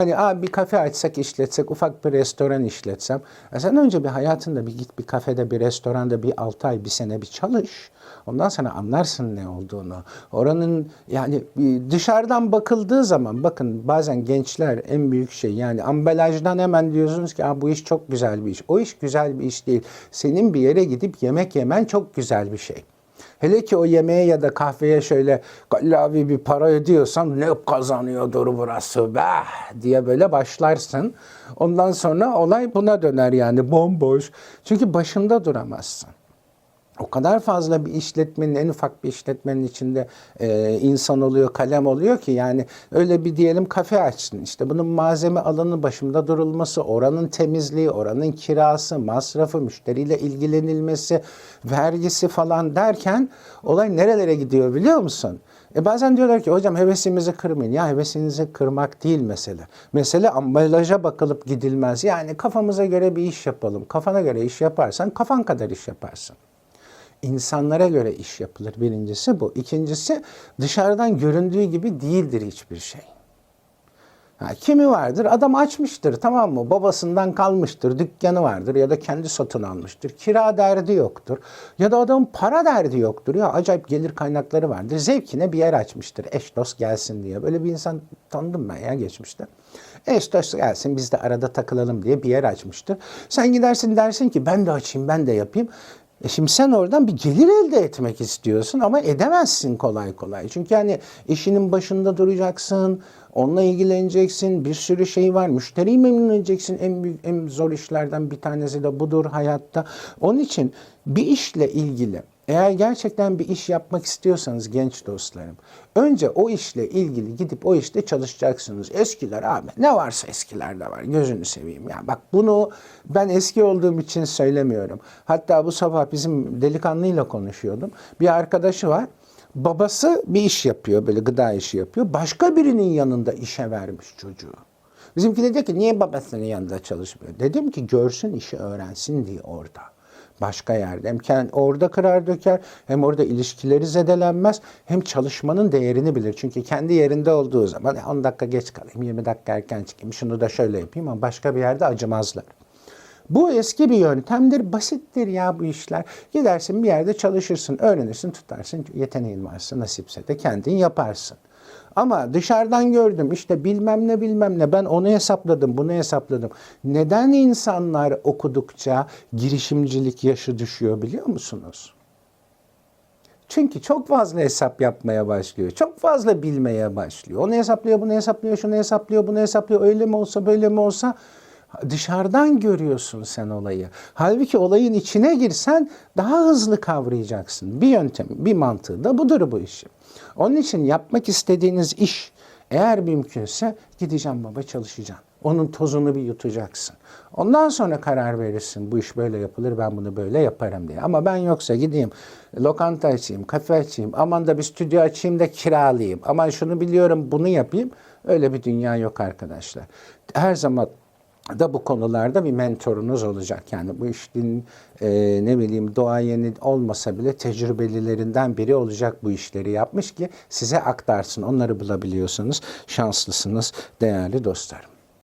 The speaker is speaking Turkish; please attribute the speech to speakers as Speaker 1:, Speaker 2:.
Speaker 1: Hani abi bir kafe açsak işletsek, ufak bir restoran işletsem. E sen önce bir hayatında bir git bir kafede, bir restoranda bir 6 ay, bir sene bir çalış. Ondan sonra anlarsın ne olduğunu. Oranın yani dışarıdan bakıldığı zaman bakın bazen gençler en büyük şey yani ambalajdan hemen diyorsunuz ki bu iş çok güzel bir iş. O iş güzel bir iş değil. Senin bir yere gidip yemek yemen çok güzel bir şey. Hele ki o yemeğe ya da kahveye şöyle gallavi bir para ödüyorsan ne kazanıyordur burası be diye böyle başlarsın. Ondan sonra olay buna döner yani bomboş. Çünkü başında duramazsın. O kadar fazla bir işletmenin, en ufak bir işletmenin içinde e, insan oluyor, kalem oluyor ki yani öyle bir diyelim kafe açtın. İşte bunun malzeme alanı başında durulması, oranın temizliği, oranın kirası, masrafı, müşteriyle ilgilenilmesi, vergisi falan derken olay nerelere gidiyor biliyor musun? E bazen diyorlar ki hocam hevesimizi kırmayın. Ya hevesinizi kırmak değil mesele. Mesele ambalaja bakılıp gidilmez. Yani kafamıza göre bir iş yapalım. Kafana göre iş yaparsan kafan kadar iş yaparsın insanlara göre iş yapılır. Birincisi bu. İkincisi dışarıdan göründüğü gibi değildir hiçbir şey. Ha, kimi vardır? Adam açmıştır tamam mı? Babasından kalmıştır, dükkanı vardır ya da kendi satın almıştır. Kira derdi yoktur. Ya da adamın para derdi yoktur. Ya acayip gelir kaynakları vardır. Zevkine bir yer açmıştır. Eş dost gelsin diye. Böyle bir insan tanıdım ben ya geçmişte. Eş dost gelsin biz de arada takılalım diye bir yer açmıştır. Sen gidersin dersin ki ben de açayım ben de yapayım. E şimdi sen oradan bir gelir elde etmek istiyorsun ama edemezsin kolay kolay. Çünkü yani işinin başında duracaksın, onunla ilgileneceksin, bir sürü şey var. Müşteriyi memnun edeceksin. En büyük, en zor işlerden bir tanesi de budur hayatta. Onun için bir işle ilgili eğer gerçekten bir iş yapmak istiyorsanız genç dostlarım, önce o işle ilgili gidip o işte çalışacaksınız. Eskiler abi ne varsa eskilerde var gözünü seveyim ya. Bak bunu ben eski olduğum için söylemiyorum. Hatta bu sabah bizim delikanlıyla konuşuyordum. Bir arkadaşı var. Babası bir iş yapıyor böyle gıda işi yapıyor. Başka birinin yanında işe vermiş çocuğu. Bizimki de diyor ki niye babasının yanında çalışmıyor? Dedim ki görsün işi öğrensin diye orada başka yerde. Hem kendi orada kırar döker hem orada ilişkileri zedelenmez hem çalışmanın değerini bilir. Çünkü kendi yerinde olduğu zaman 10 dakika geç kalayım 20 dakika erken çıkayım şunu da şöyle yapayım ama başka bir yerde acımazlar. Bu eski bir yöntemdir, basittir ya bu işler. Gidersin bir yerde çalışırsın, öğrenirsin, tutarsın, yeteneğin varsa nasipse de kendin yaparsın. Ama dışarıdan gördüm işte bilmem ne bilmem ne ben onu hesapladım bunu hesapladım. Neden insanlar okudukça girişimcilik yaşı düşüyor biliyor musunuz? Çünkü çok fazla hesap yapmaya başlıyor. Çok fazla bilmeye başlıyor. Onu hesaplıyor, bunu hesaplıyor, şunu hesaplıyor, bunu hesaplıyor. Öyle mi olsa, böyle mi olsa dışarıdan görüyorsun sen olayı. Halbuki olayın içine girsen daha hızlı kavrayacaksın. Bir yöntem, bir mantığı da budur bu işi. Onun için yapmak istediğiniz iş eğer mümkünse gideceğim baba çalışacağım. Onun tozunu bir yutacaksın. Ondan sonra karar verirsin bu iş böyle yapılır ben bunu böyle yaparım diye. Ama ben yoksa gideyim lokanta açayım, kafe açayım, aman da bir stüdyo açayım da kiralayayım. Aman şunu biliyorum bunu yapayım. Öyle bir dünya yok arkadaşlar. Her zaman da bu konularda bir mentorunuz olacak. Yani bu işin e, ne bileyim doğayeni olmasa bile tecrübelilerinden biri olacak bu işleri yapmış ki size aktarsın. Onları bulabiliyorsanız şanslısınız değerli dostlarım.